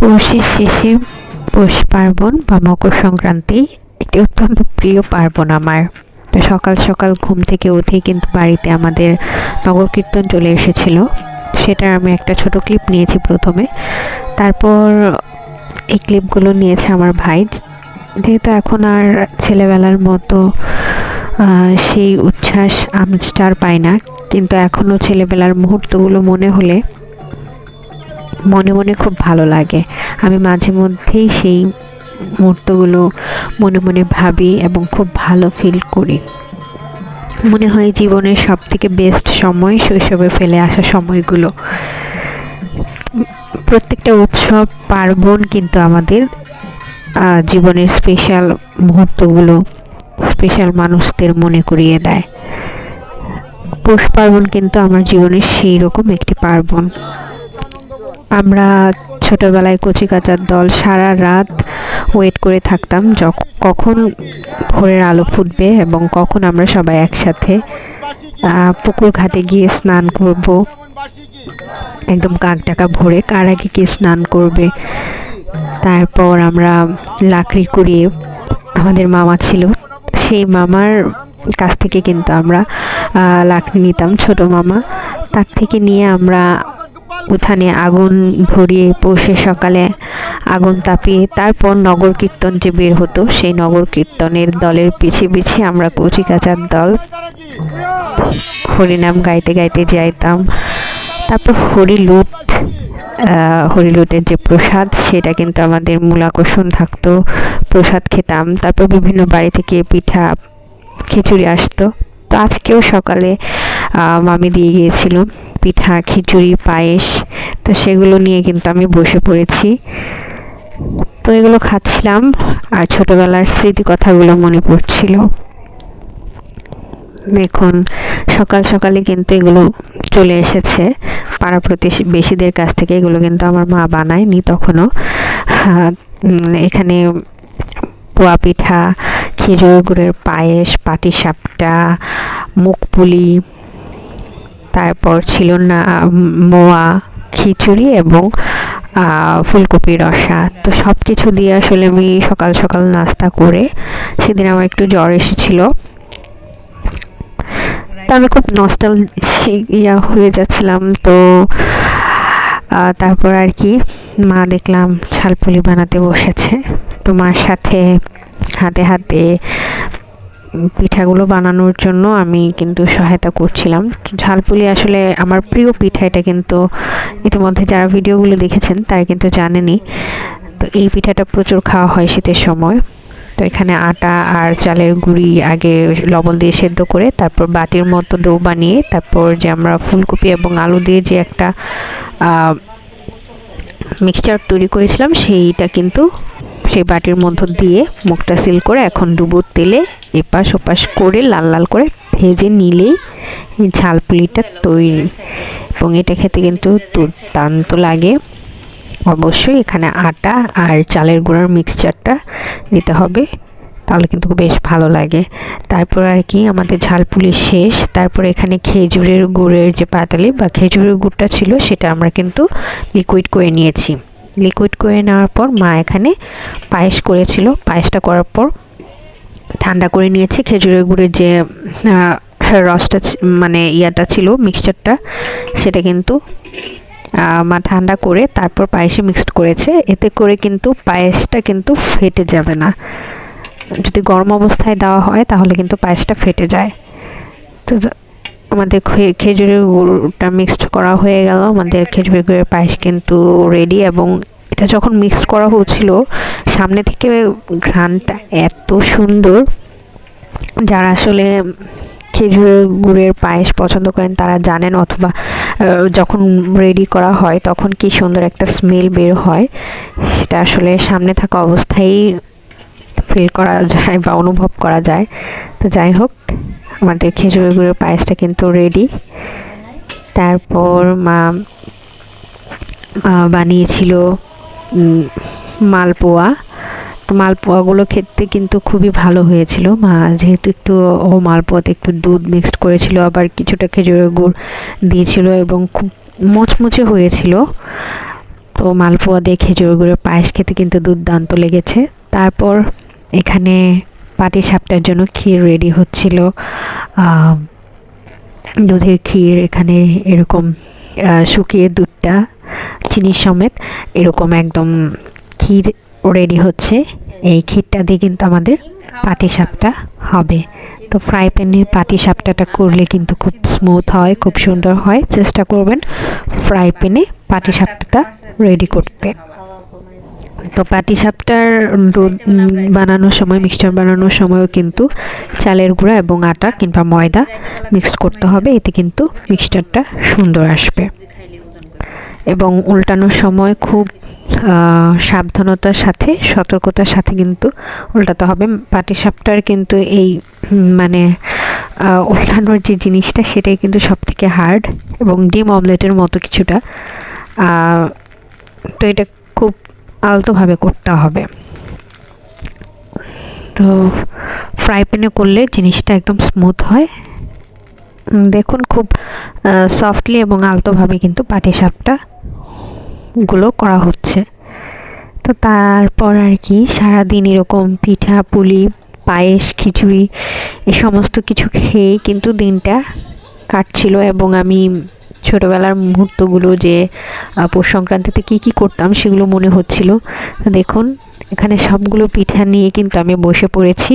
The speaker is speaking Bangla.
পৌষের শেষে পৌষ পার্বণ বা মকর সংক্রান্তি একটি অত্যন্ত প্রিয় পার্বণ আমার। তো সকাল সকাল ঘুম থেকে উঠেই কিন্তু বাড়িতে আমাদের নগর কীর্তন চলে এসেছিল। সেটার আমি একটা ছোট ক্লিপ নিয়েছি প্রথমে। তারপর এই ক্লিপগুলো নিয়েছে আমার ভাই। যেহেতু এখন আর ছেলেবেলার মতো সেই উচ্ছ্বাস আমেজটা আর পাই না। কিন্তু এখনও ছেলেবেলার মুহূর্তগুলো মনে হলে মনে মনে খুব ভালো লাগে। আমি মাঝে মধ্যেই সেই মুহূর্তগুলো মনে মনে ভাবি এবং খুব ভালো ফিল করি। মনে হয় জীবনের সব থেকে বেস্ট সময় শৈশবে ফেলে আসা সময়গুলো। প্রত্যেকটা উৎসব, পার্বণ কিন্তু আমাদের জীবনের স্পেশাল মুহূর্তগুলো স্পেশাল মানুষদের মনে করিয়ে দেয়। পৌষ পার্বণ কিন্তু আমার জীবনের সেই রকম একটি পার্বণ। আমরা ছোটবেলায় কচি কাচার দল সারা রাত ওয়েট করে থাকতাম কখন ভোরের আলো ফুটবে এবং কখন আমরা সবাই একসাথে পুকুর ঘাটে গিয়ে স্নান করব। একদম কাক ডাকা ভোরে কার আগে কে স্নান করবে। তারপর আমরা লাকড়ি কুড়িয়ে আমাদের মামা ছিল, সেই মামার কাছ থেকে কিন্তু আমরা লাকড়ি নিতাম, ছোট মামা। তার থেকে নিয়ে আমরা উঠানে আগুন ধরিয়ে পৌষে সকালে আগুন তাপিয়ে তারপর নগর কীর্তন যে বের হতো, সেই নগর কীর্তনের দলের পিছে পিছে আমরা কচি কাচার দল হরিনাম গাইতে গাইতে যাইতাম। তারপর হরিলুট হরিলুটের যে প্রসাদ, সেটা কিন্তু আমাদের মূল আকর্ষণ থাকতো। প্রসাদ খেতাম, তারপর বিভিন্ন বাড়ি থেকে পিঠা, খিচুড়ি আসতো। তো আজকেও সকালে মামি দিয়ে গিয়েছিল পিঠা, খিচুড়ি, পায়েস, তো সেগুলো নিয়ে কিন্তু আমি বসে পড়েছি। তো এগুলো খাচ্ছিলাম আর ছোটবেলার স্মৃতি কথাগুলো মনে পড়ছিল। দেখুন, সকাল সকালে কিন্তু এগুলো চলে এসেছে। পাড়া প্রতিবেশীদের কাছ থেকে এগুলো কিন্তু আমার মা বানায়নি তখনও। এখানে পোয়া পিঠা, খেজুর গুড়ের পায়েস পাটিসাপটা মুখপুলি তারপর ছিল না মোয়া খিচুড়ি এবং আহ, ফুলকপির রসা। তো সব কিছু দিয়ে আসলে আমি সকাল সকাল নাস্তা করে সেদিন আমার একটু জ্বর এসেছিল। তো আমি খুব নস্টাল ইয়া হয়ে যাচ্ছিলাম। তো তারপর আর কি মা দেখলাম ঝালপুলি বানাতে বসেছে। তো মার সাথে হাতে হাতে পিঠাগুলো বানানোর জন্য আমি কিন্তু সহায়তা করছিলাম। ঝালপুলি আসলে আমার প্রিয় পিঠা, এটা কিন্তু ইতিমধ্যে যারা ভিডিওগুলো দেখেছেন তারা কিন্তু জানেনি তো এই পিঠাটা প্রচুর খাওয়া হয় শীতের সময়। তো এখানে আটা আর চালের গুঁড়ি আগে লবণ দিয়ে সেদ্ধ করে তারপর বাটির মতো ডো বানিয়ে তারপর যে আমরা ফুলকপি এবং আলু দিয়ে যে একটা মিক্সচার তৈরি করেছিলাম সেইটা কিন্তু সেই বাটির মধ্য দিয়ে মুখটা সিল করে এখন ডুবোর তেলে এপাশ ওপাশ করে লাল লাল করে ভেজে নিলেই ঝাল পুলিটা তৈরি। এবং এটা খেতে কিন্তু দুর্দান্ত লাগে। অবশ্যই এখানে আটা আর চালের গুঁড়ার মিক্সচারটা দিতে হবে, তাহলে কিন্তু বেশ ভালো লাগে। তারপর আর কি আমাদের ঝালপুলি শেষ। তারপর এখানে খেজুরের গুড়ের যে পাটালি, বা খেজুরের গুড়টা ছিল, সেটা আমরা কিন্তু লিকুইড করে নিয়েছি। লিকুইড করে নেওয়ার পর মা এখানে পায়েস করেছিল। পায়েসটা করার পর ঠান্ডা করে নিয়েছি। খেজুরের গুড়ের যে রসটা মানে ইয়াটা ছিল মিক্সচারটা সেটা কিন্তু মা ঠান্ডা করে তারপর পায়েসে মিক্সড করেছে। এতে করে কিন্তু পায়েসটা কিন্তু ফেটে যাবে না। যদি গরম অবস্থায় দেওয়া হয় তাহলে কিন্তু পায়েসটা ফেটে যায়। তো আমাদের খেজুরের গুড়টা মিক্সড করা হয়ে গেল। আমাদের খেজুরের গুড়ের পায়েস কিন্তু রেডি এবং এটা যখন মিক্সড করা হচ্ছিল, সামনে থেকে ঘ্রাণটা এত সুন্দর। যারা আসলে খেজুরের গুড়ের পায়েস পছন্দ করেন, তারা জানেন অথবা যখন রেডি করা হয়, তখন কি সুন্দর একটা স্মেল বের হয়। সেটা আসলে সামনে থাকা অবস্থায় ফিল করা যায় বা অনুভব করা যায়। তো যাই হোক, আমাদের খেজুরের গুড়ের পায়েসটা কিন্তু রেডি তারপর মা বানিয়েছিল মালপোয়া। তো মালপোয়াগুলো খেতে কিন্তু খুবই ভালো হয়েছিল। মা যেহেতু একটু, ও মালপোয়াতে একটু দুধ মিক্সড করেছিল, আবার কিছুটা খেজুরের গুড় দিয়েছিল এবং খুব মুচমুচে হয়েছিল। তো মালপোয়া দিয়ে খেজুর গুঁড়োর পায়েস খেতে কিন্তু দুর্দান্ত লেগেছে। তারপর এখানে পাটি সাপটার জন্য ক্ষীর রেডি হচ্ছিল। দুধের ক্ষীর, এখানে এরকম শুকিয়ে দুধটা চিনি সমেত এরকম একদম ক্ষীর রেডি হচ্ছে। এই ক্ষীরটা দিয়ে কিন্তু আমাদের পাটি সাপটা হবে। তো ফ্রাই প্যানে পাটি সাপটাটা করলে কিন্তু খুব স্মুথ হয়, খুব সুন্দর হয়। চেষ্টা করবেন ফ্রাই প্যানে পাটি সাপটা রেডি করতে। তো পাটি সাপটার দুধ বানানোর সময় মিক্সচার বানানোর সময়ও কিন্তু চালের গুঁড়া এবং আটা কিংবা ময়দা মিক্সড করতে হবে। এতে কিন্তু মিক্সচারটা সুন্দর আসবে। এবং উল্টানোর সময় খুব সাবধানতার সাথে, সতর্কতার সাথে কিন্তু উল্টাতে হবে। পাটিসাপটার কিন্তু এই মানে উল্টানোর যে জিনিসটা, সেটাই কিন্তু সব থেকে হার্ড এবং ডিম অমলেটের মতো কিছুটা। তো এটা খুব আলতোভাবে করতে হবে। তো ফ্রাই প্যানে করলে জিনিসটা একদম স্মুথ হয়। দেখুন খুব সফটলি এবং আলতোভাবে কিন্তু পাটিসাপটা গুলো করা হচ্ছে। তো তারপর আর কি, সারাদিন এরকম পিঠা, পুলি, পায়েস, খিচুড়ি এই সমস্ত কিছু খেয়েই কিন্তু দিনটা কাটছিল এবং আমি ছোটোবেলার মুহূর্তগুলো যে পৌষ সংক্রান্তিতে কী কী করতাম সেগুলো মনে হচ্ছিল। দেখুন, এখানে সবগুলো পিঠা নিয়ে কিন্তু আমি বসে পড়েছি।